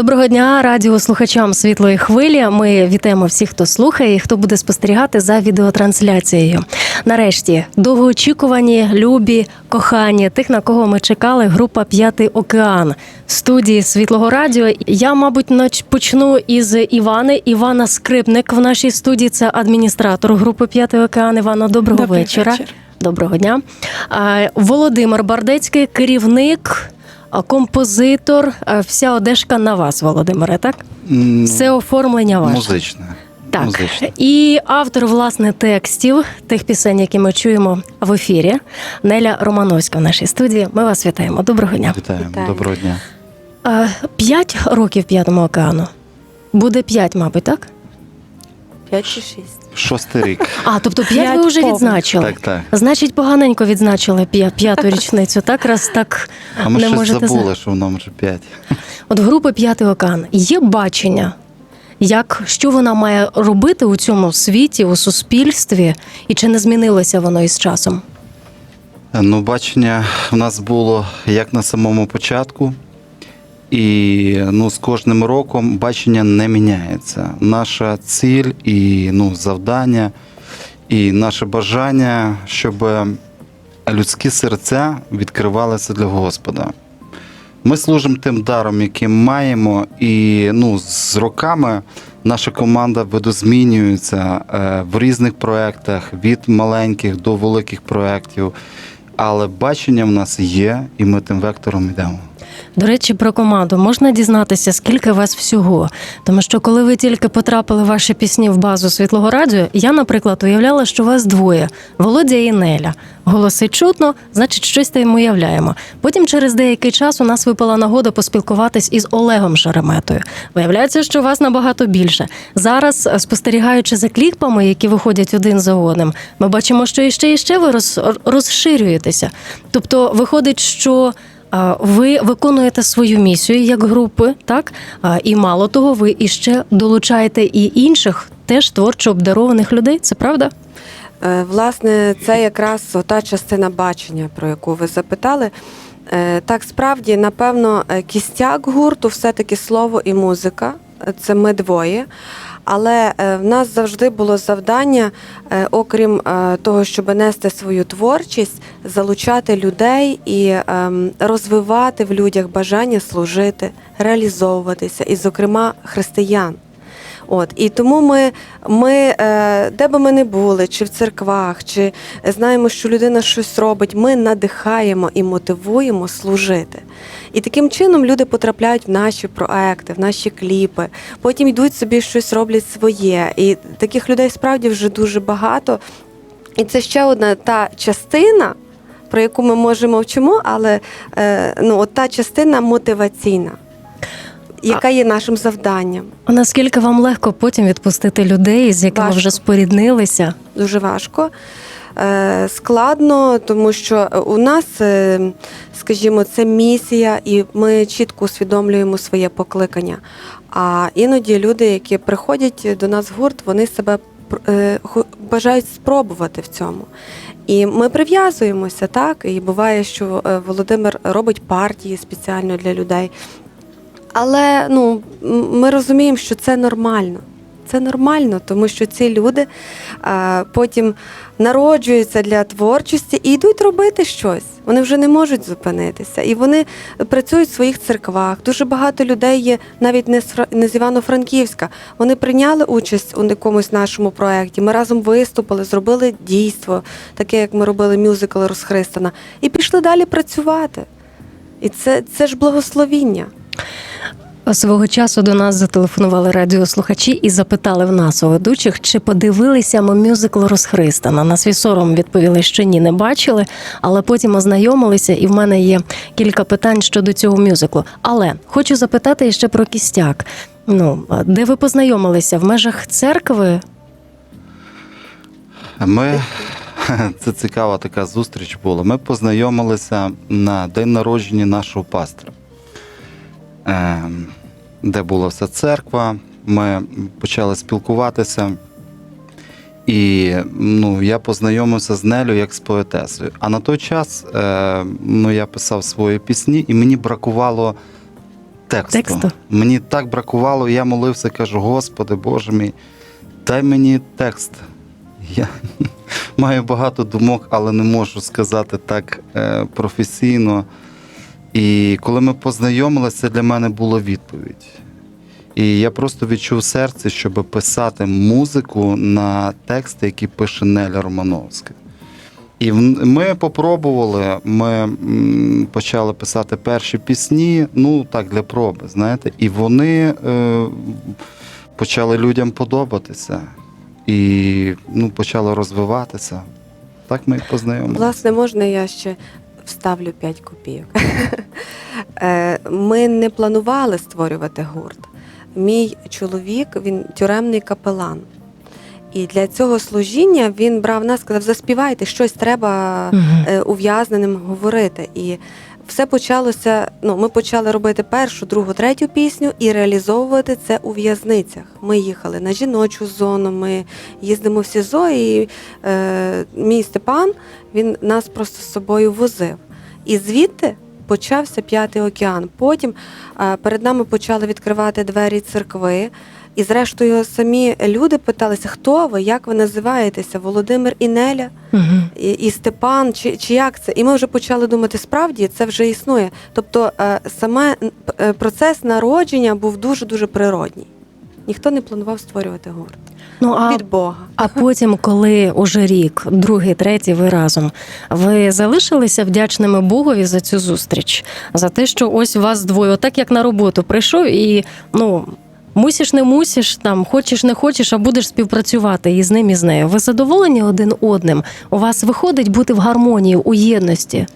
Доброго дня радіослухачам світлої хвилі. Ми вітаємо всіх, хто слухає і хто буде спостерігати за відеотрансляцією. Нарешті довгоочікувані, любі, кохані, тих, на кого ми чекали, група П'ятий океан в студії світлого радіо. Я, мабуть, почну із Івани. Івана Скрипник в нашій студії. Це адміністратор групи П'ятий океан. Івана, доброго Добрий вечора. вечір. Доброго дня. Володимир Бардецький, керівник, композитор. Вся одежка на вас, Володимире, так? Все оформлення ваше. Музичне. Так. Музичне. І автор власне текстів тих пісень, які ми чуємо в ефірі, Неля Романовська в нашій студії. Ми вас вітаємо. Доброго дня. Вітаємо. Вітаємо. Доброго дня. П'ять років п'ятому океану. Буде п'ять, мабуть, так? 5 чи 6. Шостий рік. А, тобто п'ять ви П'ять вже повних. відзначили. Так, так. Значить, поганенько відзначили п'я- п'яту річницю. Так раз так А ми не щось можете забули, за- що воно вже п'ять. От групи П'ятий океан є бачення, як що вона має робити у цьому світі, у суспільстві, і чи не змінилося воно із часом? Ну, бачення в нас було як на самому початку, і ну, з кожним роком бачення не міняється. Наша ціль і ну, завдання, і наше бажання, щоб людські серця відкривалися для Господа. Ми служимо тим даром, яким маємо, і ну, з роками наша команда видозмінюється е, в різних проєктах, від маленьких до великих проєктів. Але бачення в нас є, і ми тим вектором йдемо. До речі, про команду можна дізнатися, скільки вас всього. Тому що коли ви тільки потрапили ваші пісні в базу світлого радіо, я, наприклад, уявляла, що вас двоє Володя і Неля. Голоси чутно, значить, щось там уявляємо. Потім через деякий час у нас випала нагода поспілкуватись із Олегом Шереметою. Виявляється, що вас набагато більше. Зараз, спостерігаючи за кліпами, які виходять один за одним, ми бачимо, що іще ще ви роз, розширюєтеся. Тобто, виходить, що. Ви виконуєте свою місію як групи, так і мало того, ви іще долучаєте і інших теж творчо обдарованих людей. Це правда? Е, Власне, це якраз та частина бачення, про яку ви запитали. Е, Так, справді, напевно, е, кістяк гурту все-таки слово і музика. Це ми двоє. Але е, в нас завжди було завдання, е, окрім е, того, щоб нести свою творчість, залучати людей і ем, розвивати в людях бажання служити, реалізовуватися, і, зокрема, християн. От і тому ми, ми е, де би ми не були, чи в церквах, чи знаємо, що людина щось робить, ми надихаємо і мотивуємо служити. І таким чином люди потрапляють в наші проекти, в наші кліпи, потім йдуть собі щось роблять своє. І таких людей справді вже дуже багато. І це ще одна та частина, про яку ми може мовчимо, але е, ну, от та частина мотиваційна, яка є нашим завданням. А наскільки вам легко потім відпустити людей, з якими Важко. вже споріднилися? дуже важко. Е, Складно, тому що у нас, е, скажімо, це місія, і ми чітко усвідомлюємо своє покликання. А іноді люди, які приходять до нас в гурт, вони себе е, бажають спробувати в цьому. І ми прив'язуємося, так. І буває, що Володимир робить партії спеціально для людей. Але ну, ми розуміємо, що це нормально. Це нормально, тому що ці люди а, потім народжуються для творчості і йдуть робити щось. Вони вже не можуть зупинитися. І вони працюють в своїх церквах. Дуже багато людей є навіть не з, Фра- не з Івано-Франківська. Вони прийняли участь у якомусь нашому проєкті. Ми разом виступили, зробили дійство, таке як ми робили мюзикл Розхристана, і пішли далі працювати. І це, це ж благословіння. Свого часу до нас зателефонували радіослухачі і запитали в нас у ведучих, чи подивилися ми мюзикл Розхристана. На свій сором відповіли, що ні, не бачили, але потім ознайомилися, і в мене є кілька питань щодо цього мюзиклу. Але хочу запитати ще про кістяк. Ну, де ви познайомилися в межах церкви? Ми це цікава така зустріч була. Ми познайомилися на день народження нашого пастора, Ем, де була вся церква. Ми почали спілкуватися. І ну, я познайомився з Нелю як з поетесою. А на той час е, ну, я писав свої пісні, і мені бракувало тексту. Тексту? Мені так бракувало, я молився, кажу, Господи, Боже мій, дай мені текст. Я маю багато думок, але не можу сказати так е, професійно. І коли ми познайомилися, це для мене було відповідь. І я просто відчув в серці, щоб писати музику на тексти, які пише Неля Романовська. І ми попробували, ми почали писати перші пісні, ну так, для проби, знаєте, і вони е, почали людям подобатися і ну, почали розвиватися. Так ми і познайомилися. Власне, можна я ще вставлю 5 копійок. Е, Ми не планували створювати гурт. Мій чоловік він тюремний капелан. І для цього служіння він брав нас, сказав, заспівайте, щось треба е, ув'язненим говорити. І все почалося. Ну, ми почали робити першу, другу, третю пісню і реалізовувати це у в'язницях. Ми їхали на жіночу зону, ми їздимо в СІЗО, і е, мій Степан він нас просто з собою возив. І звідти почався п'ятий океан. Потім е, перед нами почали відкривати двері церкви. І зрештою самі люди питалися, хто ви, як ви називаєтеся, Володимир і Неля Мгм. і, і Степан, чи, чи як це? І ми вже почали думати, справді це вже існує. Тобто е, саме е, процес народження був дуже дуже природній. Ніхто не планував створювати гурт Ну, а від Бога. А потім, коли уже рік, другий, третій, ви разом, ви залишилися вдячними Богові за цю зустріч, за те, що ось вас двоє, отак як на роботу прийшов, і ну мусиш, не мусиш, там хочеш, не хочеш, а будеш співпрацювати і з ним, і з нею. Ви задоволені один одним? У вас виходить бути в гармонії, у єдності?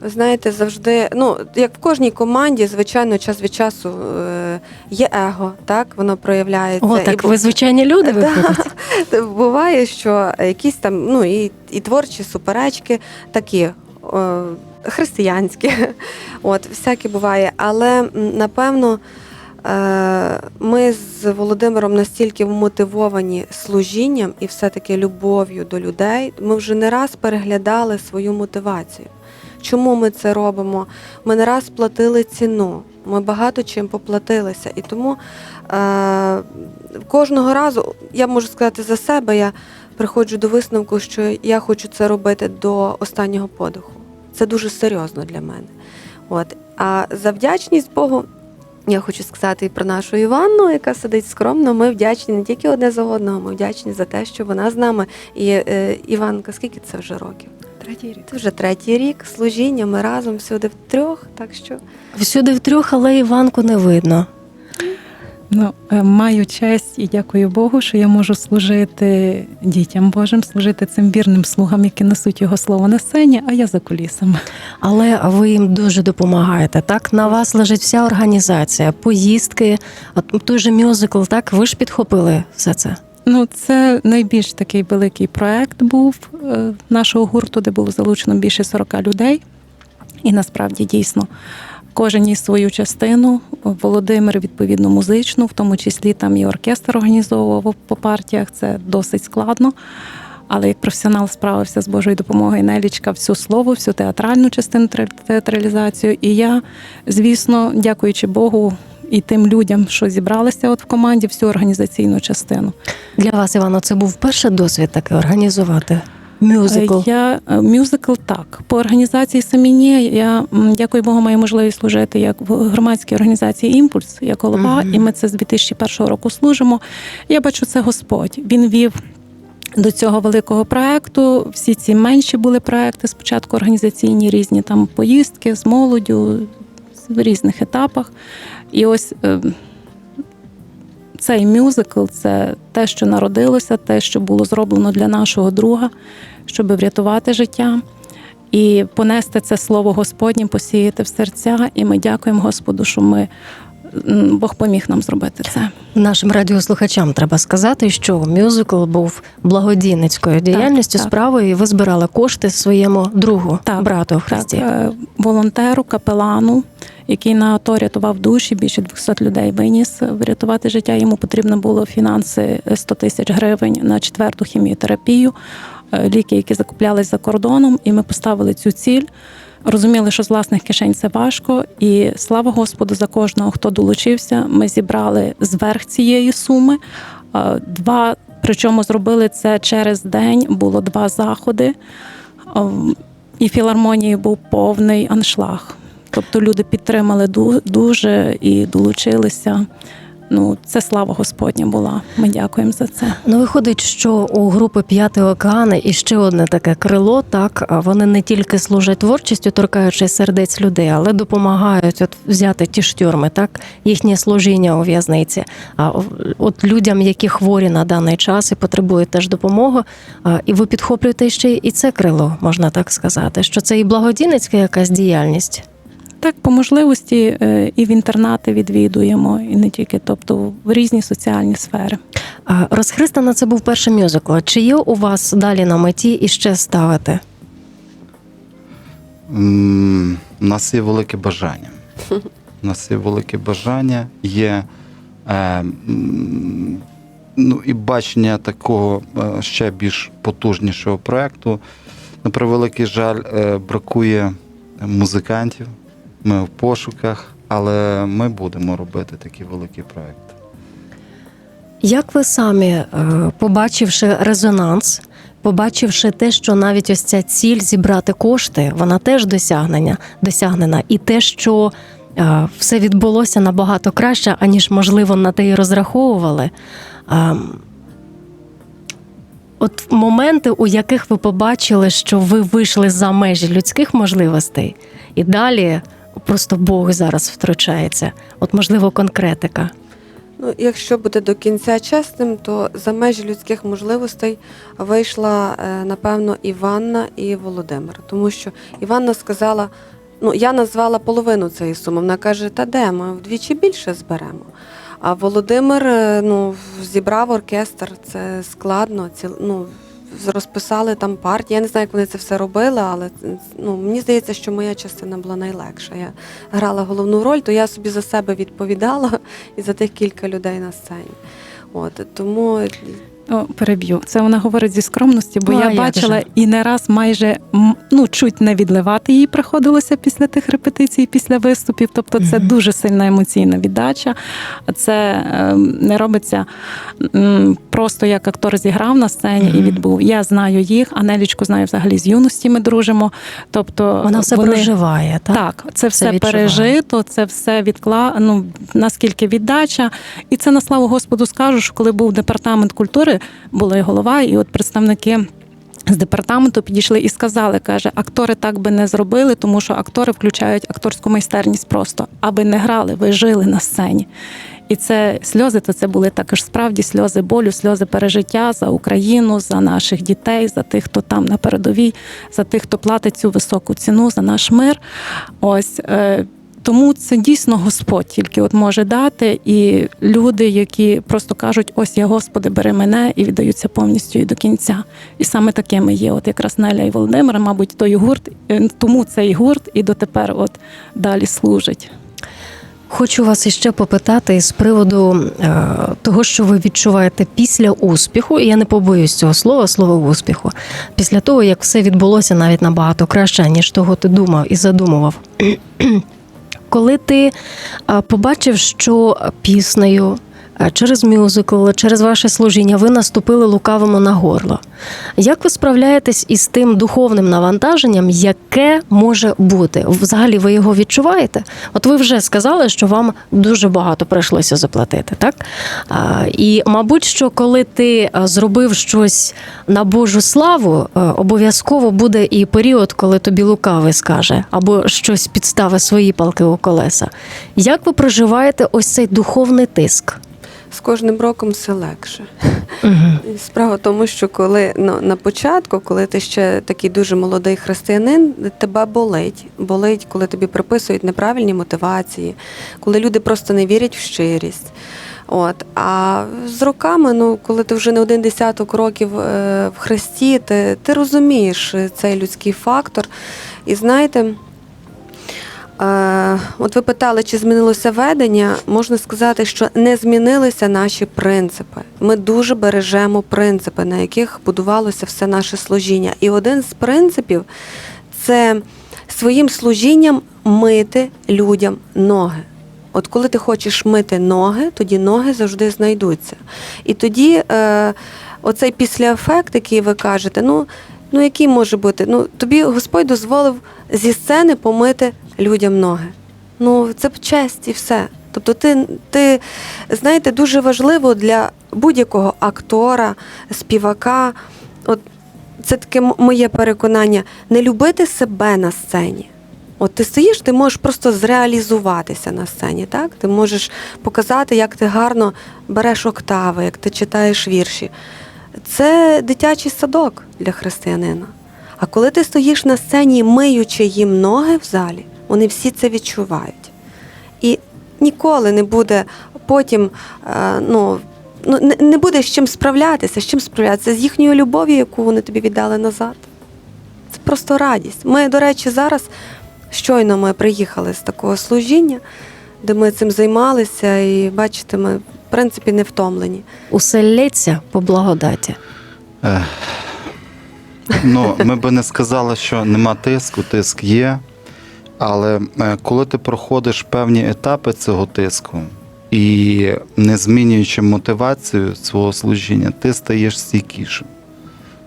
Ви знаєте, завжди, ну як в кожній команді, звичайно, час від часу е, є его, так воно проявляється. О, так бу- ви звичайні люди Да. Буває, що якісь там ну і, і творчі суперечки такі. Християнські, от всяке буває. Але напевно ми з Володимиром настільки вмотивовані служінням і все-таки любов'ю до людей. Ми вже не раз переглядали свою мотивацію. Чому ми це робимо? Ми не раз платили ціну. Ми багато чим поплатилися. І тому е, кожного разу я можу сказати за себе, я приходжу до висновку, що я хочу це робити до останнього подиху. Це дуже серйозно для мене. От. А за вдячність Богу, я хочу сказати і про нашу Іванну, яка сидить скромно. Ми вдячні не тільки одне за одного, ми вдячні за те, що вона з нами. І е, Іванка, скільки це вже років? Третій рік. Це вже третій рік служіння. Ми разом всюди в трьох. Так що Всюди втрьох, але Іванку не видно. Ну, е, маю честь і дякую Богу, що я можу служити дітям Божим, служити цим вірним слугам, які несуть його слово на сцені, а я за кулісами. Але ви їм дуже допомагаєте. Так на вас лежить вся організація, поїздки, той же мюзикл. Так ви ж підхопили все це. Ну, це найбільш такий великий проект був е, нашого гурту, де було залучено більше 40 людей. І насправді дійсно кожен із свою частину. Володимир відповідно музичну, в тому числі там і оркестр організовував по партіях. Це досить складно. Але як професіонал справився з Божою допомогою Нелічка всю слово, всю театральну частину театралізацію. І я, звісно, дякуючи Богу і тим людям, що зібралися от в команді, всю організаційну частину. Для вас, Івано, це був перший досвід таки організувати мюзикл. Е, Я е, мюзикл так. По організації самі ні. Я дякую Богу, маю можливість служити як в громадській організації Імпульс, як голова, Мгм. і ми це з 2001 року служимо. Я бачу, це Господь. Він вів. До цього великого проекту всі ці менші були проекти. Спочатку організаційні різні там поїздки з молоддю в різних етапах. І ось е, цей мюзикл це те, що народилося, те, що було зроблено для нашого друга, щоб врятувати життя і понести це слово Господнє, посіяти в серця. І ми дякуємо Господу, що ми Бог поміг нам зробити це. Нашим радіослухачам треба сказати, що мюзикл був благодійницькою діяльністю, так. справою, і ви збирали кошти своєму другу, Так, брату у Так, е, волонтеру, капелану, який на АТО рятував душі, більше 200 людей виніс врятувати життя. Йому потрібно було фінанси 100 тисяч гривень на четверту хіміотерапію, е, ліки, які закуплялись за кордоном, і ми поставили цю ціль. Розуміли, що з власних кишень це важко, і слава Господу за кожного, хто долучився. Ми зібрали зверх цієї суми. Е, Два, причому зробили це через день. Було два заходи, Е, і філармонії був повний аншлаг. Тобто люди підтримали ду- дуже і долучилися. Ну, це слава Господня була. Ми дякуємо за це. Ну, виходить, що у групи П'ятий океан і ще одне таке крило, так вони не тільки служать творчістю, торкаючи сердець людей, але допомагають от взяти ті штюрми, так їхнє служіння у в'язниці. А от людям, які хворі на даний час і потребують теж допомоги. І ви підхоплюєте ще і це крило, можна так сказати, що це і благодійницька якась діяльність. Так, по можливості е, і в інтернати відвідуємо, і не тільки, тобто в різні соціальні сфери. Розхристана це був перший мюзикл. Чи є у вас далі на меті і ще ставити? У нас є велике бажання. У нас є велике бажання, є е, ну, і бачення такого е, ще більш потужнішого проєкту. На превеликий жаль, е, бракує музикантів. Ми в пошуках, але ми будемо робити такий великий проєкт. Як ви самі, е, побачивши резонанс, побачивши те, що навіть ось ця ціль зібрати кошти, вона теж досягнення, досягнена, і те, що е, все відбулося набагато краще, аніж можливо на те і розраховували. Ем, От моменти, у яких ви побачили, що ви вийшли за межі людських можливостей, і далі просто Бог зараз втручається. От, можливо, конкретика. Ну, якщо бути до кінця чесним, то за межі людських можливостей вийшла, е, напевно, Іванна і Володимир. Тому що Іванна сказала: ну, я назвала половину цієї суми. Вона каже, та де ми вдвічі більше зберемо. А Володимир е, ну, зібрав оркестр, це складно. Ці, ну, розписали там партії. Я не знаю, як вони це все робили, але ну, мені здається, що моя частина була найлегша. Я грала головну роль, то я собі за себе відповідала і за тих кілька людей на сцені. От тому О, переб'ю. Це вона говорить зі скромності, бо а я бачила же? і не раз майже ну чуть не відливати їй приходилося після тих репетицій, після виступів. Тобто це Мгм. дуже сильна емоційна віддача. Це е, не робиться просто як актор зіграв на сцені і відбув. Я знаю їх, а Нелічку знаю взагалі з юності. Ми дружимо. Тобто Вона все вони... проживає, так? Так, це все відчуває. пережито, це все відкла... ну, наскільки віддача. І це на славу Господу скажу, що коли був департамент культури, була і голова, і от представники. З департаменту підійшли і сказали, каже, актори так би не зробили, тому що актори включають акторську майстерність просто, аби не грали, ви жили на сцені. І це сльози, то це були також справді сльози болю, сльози пережиття за Україну, за наших дітей, за тих, хто там на передовій, за тих, хто платить цю високу ціну, за наш мир. Ось е, тому це дійсно Господь тільки от може дати, і люди, які просто кажуть: ось я, Господи, бери мене і віддаються повністю і до кінця. І саме такими є. От якраз Неля і Володимир, мабуть, той гурт, е, тому цей гурт і дотепер от далі служить. Хочу вас іще попитати з приводу е, того, що ви відчуваєте після успіху, і я не побоюсь цього слова, слова успіху. Після того, як все відбулося навіть набагато краще, ніж того ти думав і задумував. Коли ти побачив, що піснею, через мюзикл, через ваше служіння ви наступили лукавому на горло. Як ви справляєтесь із тим духовним навантаженням, яке може бути? Взагалі ви його відчуваєте? От ви вже сказали, що вам дуже багато прийшлося заплатити, так? І, мабуть, що коли ти зробив щось на Божу славу, е, обов'язково буде і період, коли тобі лукавий скаже, або щось підстави свої палки у колеса. Як ви проживаєте ось цей духовний тиск? З кожним роком все легше. Угу. Справа в тому, що коли ну, на початку, коли ти ще такий дуже молодий християнин, тебе болить. Болить, коли тобі приписують неправильні мотивації, коли люди просто не вірять в щирість. От. А з роками, ну, коли ти вже не один десяток років е, в Христі, ти, ти розумієш цей людський фактор. І знаєте. Е, От ви питали, чи змінилося ведення. Можна сказати, що не змінилися наші принципи. Ми дуже бережемо принципи, на яких будувалося все наше служіння. І один з принципів це своїм служінням мити людям ноги. От коли ти хочеш мити ноги, тоді ноги завжди знайдуться. І тоді е, оцей післяефект, який ви кажете, ну, ну який може бути? Ну, тобі Господь дозволив зі сцени помити людям ноги. Ну, це б честь і все. Тобто, ти, ти знаєте, дуже важливо для будь-якого актора, співака. От це таке моє переконання не любити себе на сцені. От ти стоїш, ти можеш просто зреалізуватися на сцені, так? Ти можеш показати, як ти гарно береш октави, як ти читаєш вірші. Це дитячий садок для християнина. А коли ти стоїш на сцені, миючи їм ноги в залі, вони всі це відчувають. І ніколи не буде потім, е, ну, ну не- не буде з чим справлятися, з чим справлятися, з їхньою любов'ю, яку вони тобі віддали назад. Це просто радість. Ми, до речі, зараз щойно ми приїхали з такого служіння, де ми цим займалися, і бачите, ми в принципі не втомлені. Усе лється по благодаті. Ех. Ну, ми би не сказали, що нема тиску, тиск є. Але е, коли ти проходиш певні етапи цього тиску і не змінюючи мотивацію свого служіння, ти стаєш стійкішим.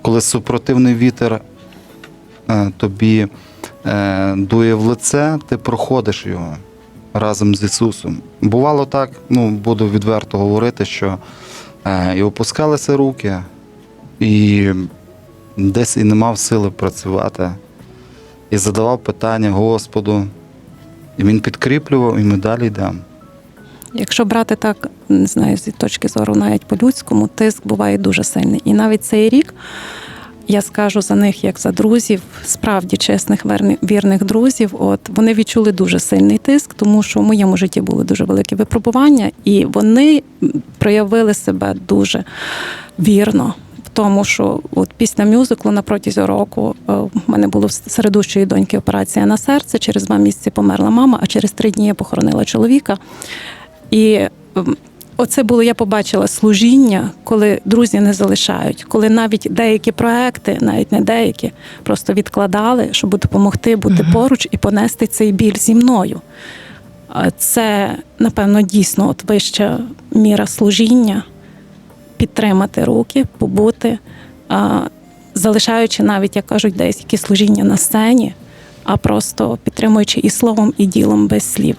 Коли супротивний вітер е, тобі е, дує в лице, ти проходиш його разом з Ісусом. Бувало так, ну буду відверто говорити, що і опускалися руки, і десь і не мав сили працювати. І задавав питання Господу. І він підкріплював, і ми далі йдемо. Якщо брати так, не знаю, з точки зору навіть по-людському, тиск буває дуже сильний. І навіть цей рік я скажу за них як за друзів, справді чесних, вірних друзів. От вони відчули дуже сильний тиск, тому що в моєму житті були дуже великі випробування, і вони проявили себе дуже вірно. Тому, що от після мюзиклу на протязі року е, в мене було середущої доньки операція на серце. Через два місяці померла мама, а через три дні я похоронила чоловіка. І ем, оце було, я побачила служіння, коли друзі не залишають, коли навіть деякі проекти, навіть не деякі, просто відкладали, щоб допомогти бути Мгм. поруч і понести цей біль зі мною. Це, напевно, дійсно от вища міра служіння, підтримати руки, побути, залишаючи навіть, як кажуть, десь якісь служіння на сцені, а просто підтримуючи і словом, і ділом без слів.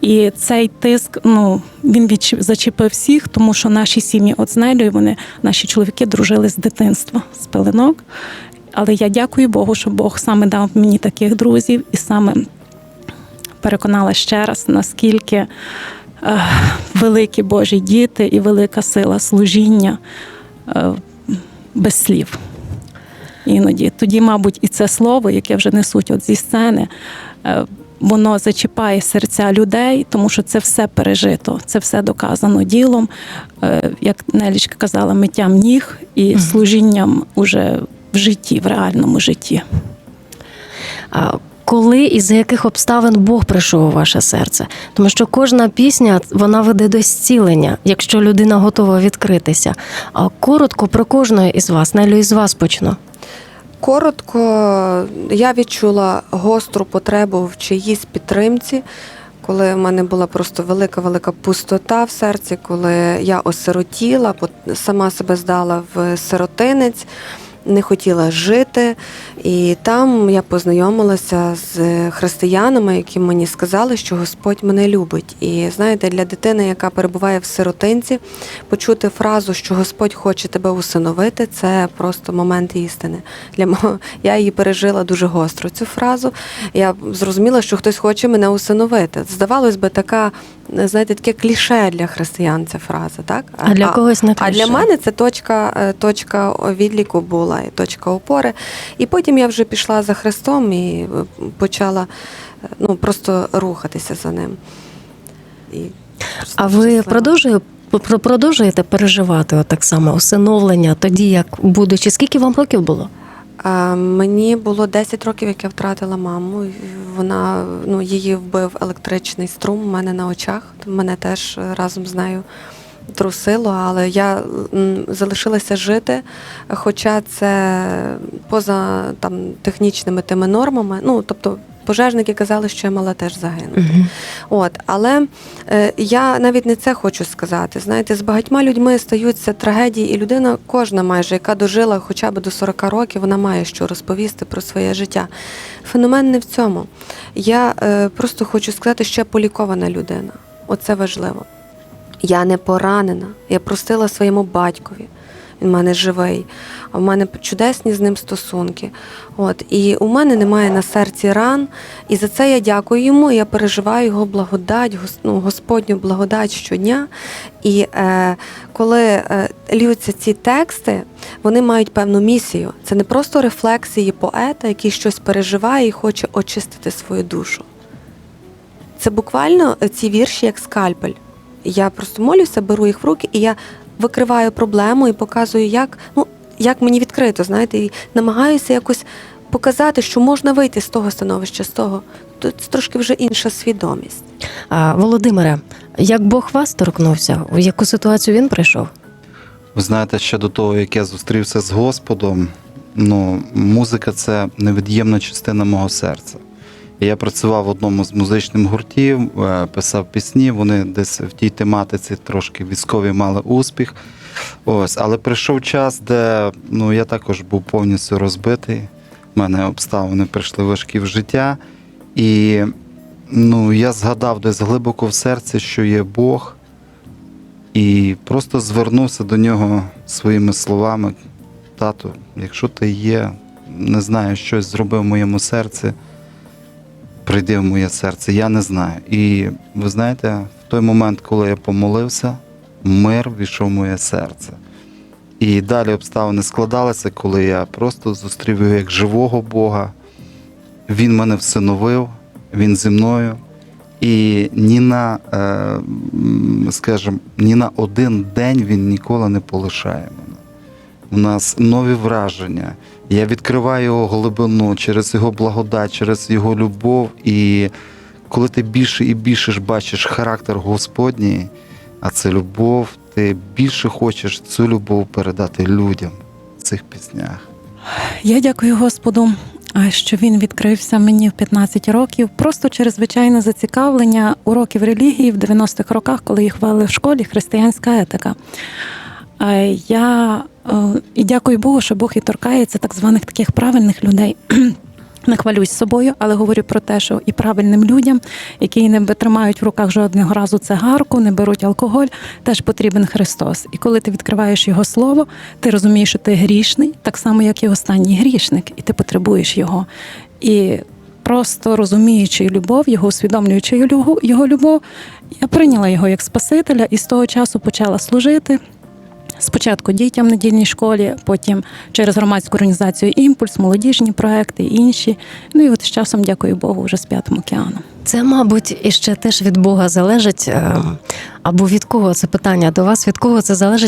І цей тиск, ну він відчіп- зачепив всіх, тому що наші сім'ї, от з вони наші чоловіки дружили з дитинства, з пеленок. Але я дякую Богу, що Бог саме дав мені таких друзів і саме переконала ще раз, наскільки великі Божі діти і велика сила служіння е, без слів. Іноді тоді, мабуть, і це слово, яке вже несуть от зі сцени, е, воно зачіпає серця людей, тому що це все пережито, це все доказано ділом, е, як Нелічка казала, миттям ніг і служінням уже в житті, в реальному житті. Коли і за яких обставин Бог прийшов у ваше серце? Тому що кожна пісня вона веде до зцілення, якщо людина готова відкритися. А коротко про кожного із вас, Нелю, із вас почну. Коротко, я відчула гостру потребу в чиїсь підтримці, коли в мене була просто велика велика пустота в серці, коли я осиротіла, сама себе здала в сиротинець, не хотіла жити. І там я познайомилася з християнами, які мені сказали, що Господь мене любить. І знаєте, для дитини, яка перебуває в сиротинці, почути фразу, що Господь хоче тебе усиновити, це просто момент істини. Для мого я її пережила дуже гостро. Цю фразу я зрозуміла, що хтось хоче мене усиновити. Здавалось би, така знаєте, таке кліше для християн. Ця фраза, так А для когось не а для мене це точка, е, точка відліку була і точка опори. І потім я вже пішла за Христом і е, почала е, ну, просто рухатися за ним. І А ви щаслива. продовжує, про- продовжуєте переживати отак само усиновлення, тоді як будучи, скільки вам років було? А, мені було 10 років, як я втратила маму. Вона ну її вбив електричний струм у мене на очах. Мене теж е, разом з нею трусило, але я залишилася жити, хоча це поза там технічними тими нормами. Ну тобто пожежники казали, що я мала теж загинути. Мгм. От, але е, я навіть не це хочу сказати. Знаєте, з багатьма людьми стаються трагедії, і людина, кожна майже, яка дожила хоча б до 40 років, вона має що розповісти про своє життя. Феномен не в цьому. Я е, просто хочу сказати, що я полікована людина. Оце важливо. Я не поранена. Я простила своєму батькові. Він в мене живий, в мене чудесні з ним стосунки. От і у мене немає на серці ран, і за це я дякую йому. Я переживаю його благодать, ну, Господню благодать щодня. І е, коли е, льються ці тексти, вони мають певну місію. Це не просто рефлексії поета, який щось переживає і хоче очистити свою душу. Це буквально е, ці вірші як скальпель. Я просто молюся, беру їх в руки, і я викриваю проблему і показую, як, ну, як мені відкрито, знаєте, і намагаюся якось показати, що можна вийти з того становища, з того. Тут трошки вже інша свідомість. А, Володимире, як Бог вас торкнувся, у яку ситуацію він прийшов? Ви знаєте, ще до того, як я зустрівся з Господом, ну, музика це невід'ємна частина мого серця. Я працював в одному з музичних гуртів, е, писав пісні, вони десь в тій тематиці трошки військові мали успіх. Ось, але прийшов час, де ну, я також був повністю розбитий. У мене обставини прийшли важкі в життя. І ну, я згадав десь глибоко в серці, що є Бог, і просто звернувся до нього своїми словами: тату, якщо ти є, не знаю, щось зробив в моєму серці, прийди в моє серце, я не знаю. І ви знаєте, в той момент, коли я помолився, мир війшов в моє серце. І далі обставини складалися, коли я просто зустрів його як живого Бога. Він мене всиновив, він зі мною. І ні на, е, скажімо, ні на один день він ніколи не полишає мене. У нас нові враження. Я відкриваю його глибину через його благодать, через його любов. І коли ти більше і більше ж бачиш характер Господній, а це любов, ти більше хочеш цю любов передати людям в цих піснях. Я дякую Господу, що він відкрився мені в 15 років просто через звичайне зацікавлення уроків релігії в 90-х роках, коли їх вели в школі християнська етика. Я і дякую Богу, що Бог і торкається так званих таких правильних людей. Не хвалюсь собою, але говорю про те, що і правильним людям, які не тримають в руках жодного разу цигарку, не беруть алкоголь, теж потрібен Христос. І коли ти відкриваєш його слово, ти розумієш, що ти грішний, так само, як і останній грішник, і ти потребуєш його. І просто розуміючи любов, його усвідомлюючи його любов, я прийняла його як Спасителя і з того часу почала служити. Спочатку дітям в недільній школі, потім через громадську організацію Імпульс, молодіжні проекти, інші. Ну і от з часом, дякую Богу, вже з п'ятим океаном. Це, мабуть, іще теж від Бога залежить, е, або від кого це питання до вас, від кого це залежить,